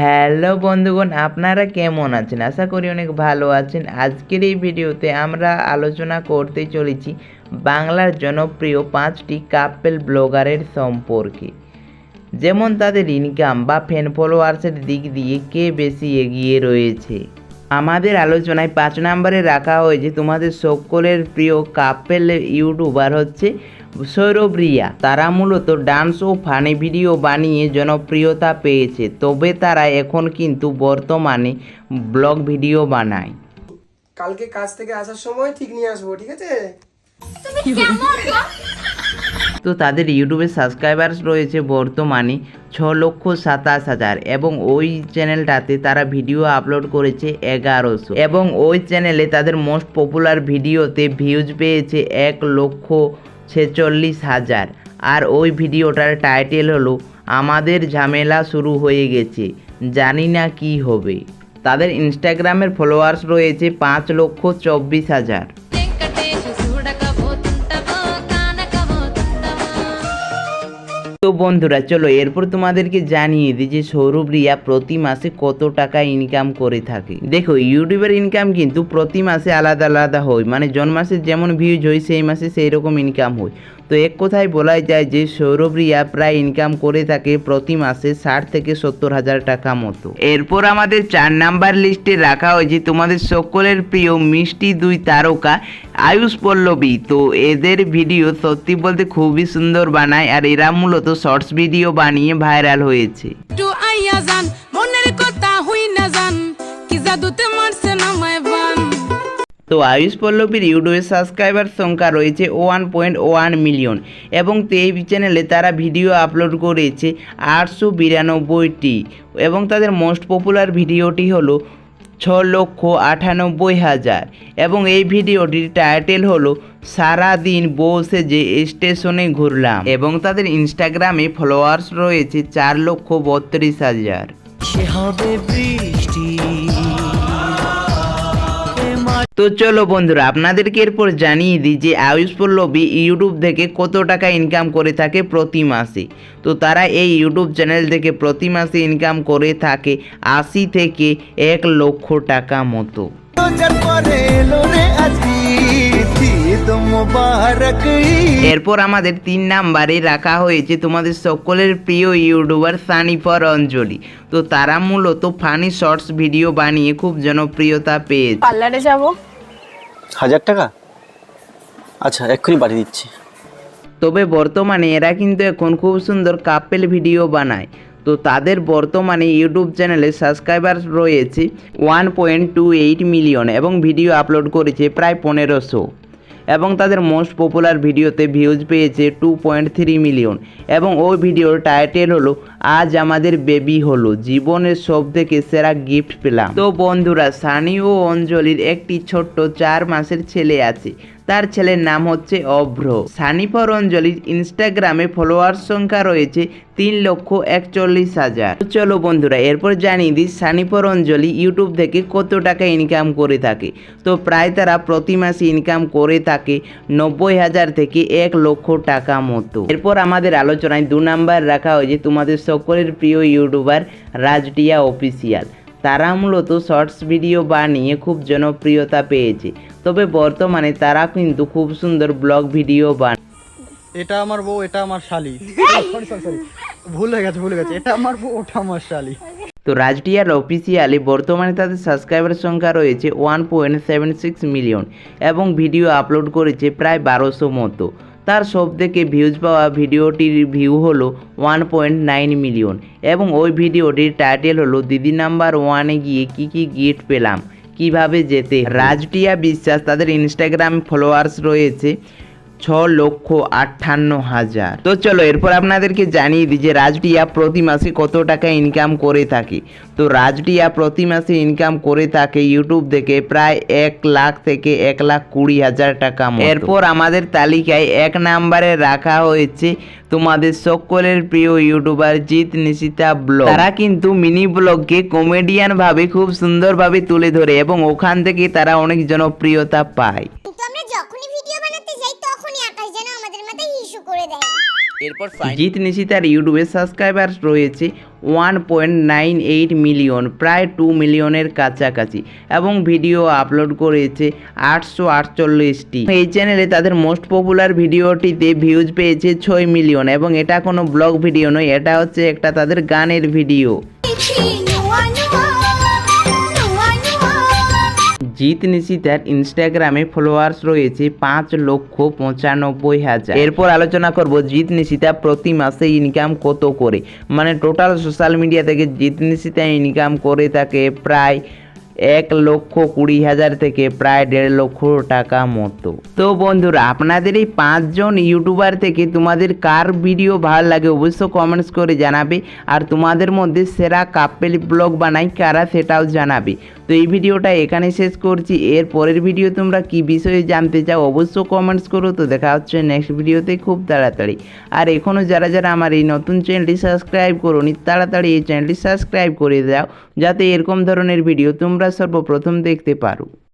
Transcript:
Hello বন্ধুগণ, আপনারা কেমন আছেন? আশা করি অনেক ভালো আছেন। আজকের এই ভিডিওতে আমরা আলোচনা করতে চলেছি বাংলার জনপ্রিয় পাঁচটি কাপেল ব্লগারের সম্পর্কে। যেমন তাদের ইনকাম বা ফ্যান ফলোয়ার্সের দিক দিয়ে কে বেশি এগিয়ে রয়েছে? আমাদের আলোচনায় পাঁচ নম্বরে রাখা হয়েছে তোমাদের সকলের প্রিয় কাপেল ইউটিউবার হচ্ছে সৌরভ রিয়া। তারা মূলত ডান্স ও ফানি ভিডিও বানিয়ে জনপ্রিয়তা পেয়েছে। তবে তারা এখন কিন্তু বর্তমানে ব্লগ ভিডিও বানায়। কালকে কাজ থেকে আসার সময় ঠিক নিয়ে আসব ঠিক আছে? তো তাদের ইউটিউবে সাবস্ক্রাইবার্স রয়েছে বর্তমানে ছ লক্ষ সাতাশ হাজার এবং ওই চ্যানেলটাতে তারা ভিডিও আপলোড করেছে এগারোশো এবং ওই চ্যানেলে তাদের মোস্ট পপুলার ভিডিওতে ভিউজ পেয়েছে এক লক্ষ ছেচল্লিশ হাজার। আর ওই ভিডিওটার টাইটেল হলো, আমাদের ঝামেলা শুরু হয়ে গেছে, জানি না কি হবে। তাদের ইনস্টাগ্রামের ফলোয়ার্স রয়েছে পাঁচ লক্ষ চব্বিশ হাজার। তো বন্ধুরা, চলো এরপর তোমাদেরকে জানিয়ে দিই যে সৌরভ রিয়া প্রতি মাসে কত টাকা ইনকাম করে থাকে। দেখো, ইউটিউবের ইনকাম কিন্তু প্রতি মাসে আলাদা আলাদা হয়। মানে জন মাসে যেমন ভিউজ হয়, সেই মাসে সেই রকম ইনকাম হয়। তো এক কথায় বলাই যায় যে সৌরভ রিয়া প্রায় ইনকাম করে থাকে প্রতি মাসে ষাট থেকে সত্তর হাজার টাকা মতো। এরপর আমাদের চার নাম্বার লিস্টে রাখা হয়েছে তোমাদের সকলের প্রিয় মিষ্টি দুই তারকা আয়ুষ পল্লবী। তো এদের ভিডিও সত্যি বলতে খুবই সুন্দর বানায় আর এরা মূলত শর্টস ভিডিও বানিয়ে ভাইরাল হয়েছে। জাদুতে তো আয়ুষ পল্লবীর ইউটিউবের সাবস্ক্রাইবার সংখ্যা রয়েছে ওয়ান পয়েন্ট ওয়ান মিলিয়ন এবং এই চ্যানেলে তারা ভিডিও আপলোড করেছে আটশো বিরানব্বইটি এবং তাদের মোস্ট পপুলার ভিডিওটি হলো ছ লক্ষ আটানব্বই হাজার এবং এই ভিডিওটির টাইটেল হলো সারাদিন বসে যে স্টেশনে ঘুরলাম এবং তাদের ইনস্টাগ্রামে ফলোয়ার্স রয়েছে চার লক্ষ বত্রিশ হাজার। তো চলো বন্ধুরা, আপনাদেরকে এরপর জানিয়ে দিই যে আয়ুষ পল্লবী ইউটিউব থেকে কত টাকা ইনকাম করে থাকে প্রতি মাসে। তো তারা এই ইউটিউব চ্যানেল থেকে প্রতি মাসে ইনকাম করে থাকে আশি থেকে এক লক্ষ টাকা মতো। এরপর আমাদের তিন নাম্বারে রাখা হয়েছে তোমাদের সকলের প্রিয় ইউটিউবার সানিফর অঞ্জলি। তো তারা মূলত ফানি শর্টস ভিডিও বানিয়ে খুব জনপ্রিয়তা পেয়েছে। পার্লারে যাব। হাজার টাকা? আচ্ছা এক্ষুনি পাঠিয়ে দিচ্ছি। তবে বর্তমানে এরা কিন্তু এখন খুব সুন্দর কাপেল ভিডিও বানায়। তো তাদের বর্তমানে ইউটিউব চ্যানেলে সাবস্ক্রাইবার রয়েছে one point two eight million এবং ভিডিও আপলোড করেছে প্রায় পনেরোশো। এবং তাদের মোস্ট পপুলার ভিডিওতে ভিউজ পেয়েছে টু পয়েন্ট থ্রি মিলিয়ন এবং ওই ভিডিওর টাইটেল হলো, আজ আমাদের বেবি হলো, জীবনের সব থেকে সেরা গিফট পেলাম। তো বন্ধুরা সানি ও অঞ্জলির একটি ছোট্ট চার মাসের ছেলে আছে। তার ছেলের নাম হচ্ছে অভ্র। সানিফর অঞ্জলির ইনস্টাগ্রামে ফলোয়ার সংখ্যা রয়েছে তিন লক্ষ একচল্লিশ হাজার। চলো বন্ধুরা, এরপর জানিয়ে দিই সানিফর অঞ্জলি ইউটিউব থেকে কত টাকা ইনকাম করে থাকে। তো প্রায় তারা প্রতি মাসে ইনকাম করে থাকে নব্বই হাজার থেকে এক লক্ষ টাকা মতো। এরপর আমাদের আলোচনায় দু নাম্বার রাখা হয়েছে তোমাদের সকলের প্রিয় ইউটিউবার রাজটিয়া অফিসিয়াল তারা মূলত শর্টস ভিডিও বানিয়ে খুব জনপ্রিয়তা পেয়েছে। তবে বর্তমানে তারা কিন্তু খুব সুন্দর ব্লগ ভিডিও বান এটা আমার বউ এটা আমার শালি। সরি সরি সরি ভুল হয়ে গেছে ভুল হয়ে গেছে। এটা আমার বউ ওটা আমার শালি। তো রাজটিয়ার অফিসিয়ালি বর্তমানে তাদের সাবস্ক্রাইবার সংখ্যা রয়েছে one point seven six million এবং ভিডিও আপলোড করেছে প্রায় বারোশো মতো। তার সব থেকে ভিউজ পাওয়া ভিডিওটির ভিউ হলো ওয়ান পয়েন্ট নাইন মিলিয়ন এবং ওই ভিডিওটির টাইটেল হলো দিদি নাম্বার ওয়ানে গিয়ে কি কি গিফট পেলাম, কীভাবে যেতে। রাজটিয়া বিশ্বাস তাদের ইনস্টাগ্রাম ফলোয়ার্স রয়েছে। ছ লক্ষ আটান্ন হাজার। তো চলো, এরপর আপনাদেরকে জানিয়ে দিই যে রাজটিয়া প্রতি মাসে কত টাকা ইনকাম করে থাকে। তো রাজটিয়া প্রতি মাসে ইনকাম করে থাকে ইউটিউব থেকে প্রায় এক লাখ থেকে এক লাখ কুড়ি হাজার টাকা এরপর আমাদের তালিকায় এক নাম্বারে রাখা হয়েছে তোমাদের সকলের প্রিয় ইউটিউবার জিৎ নিশিতা ব্লগ। তারা কিন্তু মিনি ব্লগকে কমেডিয়ান ভাবে খুব সুন্দরভাবে তুলে ধরে এবং ওখান থেকে তারা অনেক জনপ্রিয়তা পায়। দেয় জিত নিশি তার ইউটিউবে সাবস্ক্রাইবার রয়েছে one point nine eight million প্রায় টু মিলিয়নের কাছাকাছি এবং ভিডিও আপলোড করেছে আটশো আটচল্লিশটি এই চ্যানেলে তাদের মোস্ট পপুলার ভিডিওটিতে ভিউজ পেয়েছে ছয় মিলিয়ন এবং এটা কোনো ব্লগ ভিডিও নয় এটা হচ্ছে একটা তাদের গানের ভিডিও জিৎ নিশিতার ইনস্টাগ্রামে ফলোয়ার্স রয়েছে পাঁচ লক্ষ পঁচানব্বই হাজার। এরপর আলোচনা করব জিত নিশিতা প্রতি মাসে ইনকাম কত করে। মানে টোটাল সোশ্যাল মিডিয়া থেকে জিত নিশিতা ইনকাম করে থাকে প্রায় এক লক্ষ কুড়ি হাজার থেকে প্রায় দেড় লক্ষ টাকা মতো। তো বন্ধুরা, আপনাদের এই পাঁচজন ইউটিউবার থেকে তোমাদের কার ভিডিও ভালো লাগে অবশ্য কমেন্টস করে জানাবে আর তোমাদের মধ্যে সেরা কাপেল ব্লগ বানাই কারা সেটাও জানাবে। তো এই ভিডিওটা এখানে শেষ করছি। এর পরের ভিডিও তোমরা কি বিষয়ে জানতে চাও অবশ্য কমেন্টস করো। তো দেখা হচ্ছে নেক্সট ভিডিওতে খুব তাড়াতাড়ি। আর এখনও যারা যারা আমার এই নতুন চ্যানেলটি সাবস্ক্রাইব করোনি, তাড়াতাড়ি এই চ্যানেলটি সাবস্ক্রাইব করে দাও। যাতে এরকম ধরনের ভিডিও তোমরা সর্বপ্রথম দেখতে পারো।